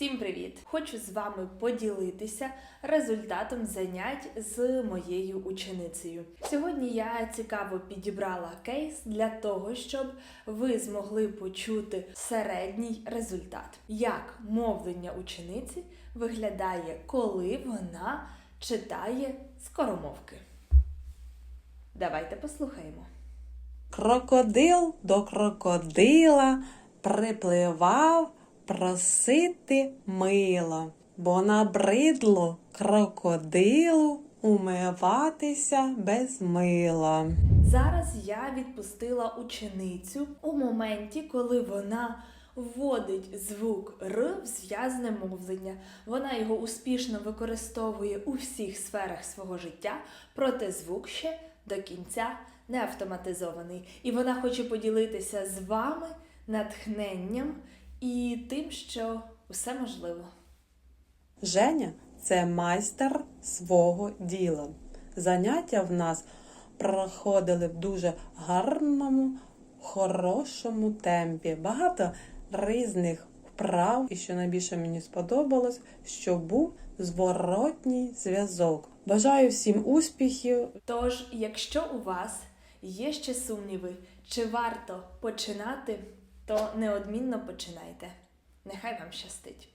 Всім привіт! Хочу з вами поділитися результатом занять з моєю ученицею. Сьогодні я цікаво підібрала кейс для того, щоб ви змогли почути середній результат, як мовлення учениці виглядає, коли вона читає скоромовки. Давайте послухаємо. Крокодил до крокодила припливав просити мила, бо набридло крокодилу умиватися без мила. Зараз я відпустила ученицю у моменті, коли вона вводить звук Р в зв'язне мовлення. Вона його успішно використовує у всіх сферах свого життя, проте звук ще до кінця не автоматизований. І вона хоче поділитися з вами натхненням і тим, що усе можливо. Женя це майстер свого діла. Заняття в нас проходили в дуже гарному, хорошому темпі. Багато різних вправ, і що найбільше мені сподобалось, що був зворотній зв'язок. Бажаю всім успіхів! Тож, якщо у вас є ще сумніви, чи варто починати, то неодмінно починайте. Нехай вам щастить!